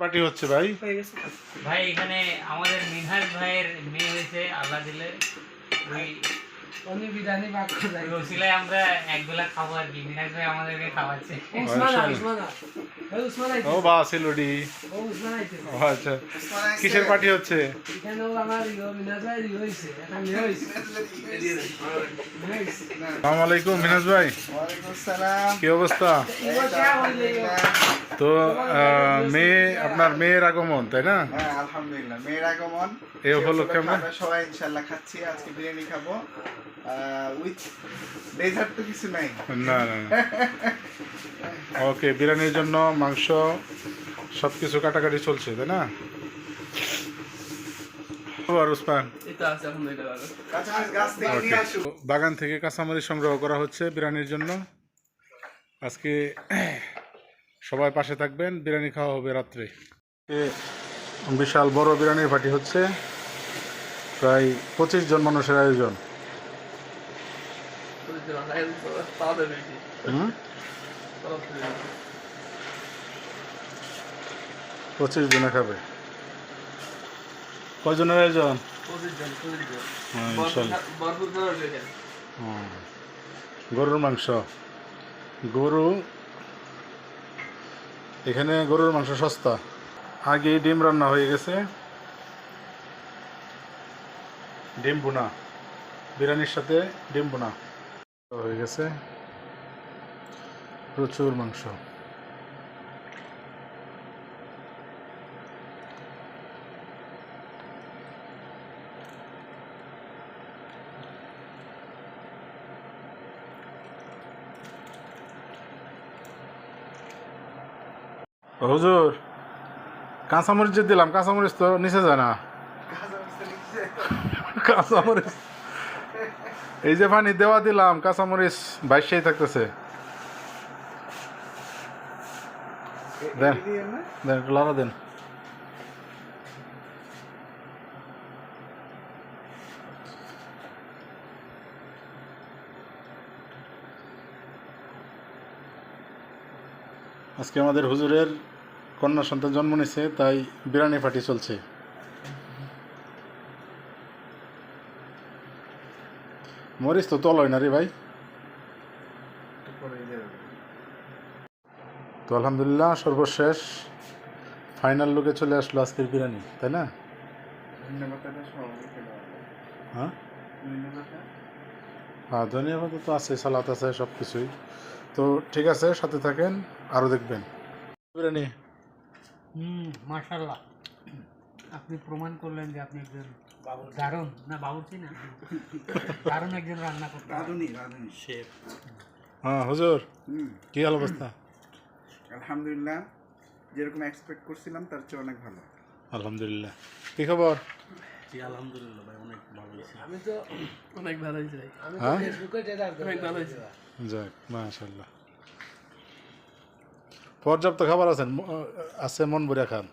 Party হচ্ছে ভাই? ভাই এখানে আমাদের মিনহাজ ভাইয়ের মেয়ে হয়েছে আল্লাহ দিলে। ওই উনি বিরিয়ানি ভাগ ওসিলায় আমরা একবেলা খাব আর কি। মিনহাজ ভাই আমাদেরকে খাওয়াচ্ছে। উসমানা উসমানা ওই উসমানা ও বা সিলুডি। ও উসমানা আইতে ও আচ্ছা। কিসের পার্টি হচ্ছে? এখানেও মিনাজ ভাই। আসসালামু আলাইকুম মিনাজ কি অবস্থা? এবার যা হইলে তো মেয়ে আপনার মেয়ের আগমন তাই না? হ্যাঁ আলহামদুলিল্লাহ মেয়ের আগমন। এই উপলক্ষে আমরা আমরা সবাই ইনশাল্লাহ খাচ্ছি আজকে বিরিয়ানি খাব উইথ ডেজার্ট তো কিছু নাই। না না ওকে বিরিয়ানির জন্য মাংস সব কিছু কাটাকাটি চলছে তাই না? বাগান থেকে কাঁচামরিচ সংগ্রহ করা হচ্ছে বিরিয়ানির জন্য। আজকে সবাই পাশে থাকবেন। বিরিয়ানি খাওয়া হবে রাত্রে। বিশাল বড় বিরিয়ানির পার্টি হচ্ছে। প্রায় পঁচিশ জন মানুষের আয়োজন। পঁচিশ জনে খাবে। কয়জনের আয়োজন? হ্যাঁ। গরুর মাংস। গরু এখানে গরুর মাংস সস্তা। আগে ডিম রান্না হয়ে গেছে। ডিম বোনা বিরিয়ানির সাথে ডিম বোনা হয়ে গেছে। প্রচুর মাংস। হুজুর, কাঁচামরিচ যে দিলাম, কাঁচামরিচ তো নিচে যায় না। কাঁচামরিচ। এই যে পানি দেওয়া দিলাম, কাঁচামরিচ বাইশেই থাকতেছে। দেন দেন দেন। আজকে আমাদের হুজুরের কন্যা সন্তান জন্ম নিছে, তাই বিরিয়ানি পার্টি চলছে। মরিচ তো তল হয় না রে ভাই। তো আলহামদুলিল্লাহ, সর্বশেষ ফাইনাল লুকে চলে আসলো আজকের বিরিয়ানি তাই না? হ্যাঁ? হ্যাঁ ধনিয়া পাতা তো আছে সালাত আছে সব কিছুই তো ঠিক আছে, সাথে থাকেন আরও দেখবেন। বিরিয়ানি হুম মাশাল্লাহ আপনি প্রমাণ করলেন যে আপনি একজন দারুণ না বাবুর্চি না? দারুণ একজন রান্না করতে রাঁধুনি রাঁধুনি শেফ। হ্যাঁ হুজুর কি হাল অবস্থা? আলহামদুলিল্লাহ যেরকম এক্সপেক্ট করছিলাম তার চেয়ে অনেক ভালো। আলহামদুলিল্লাহ। কি খবর? আমি তো অনেক ভালো হয়েছে ভাই। আমি তো হ্যাঁ? ফেসবুকে অনেক ভালো হয়েছে যাক মাশাল্লাহ পর্যাপ্ত খাবার আছেন আছে মন খান।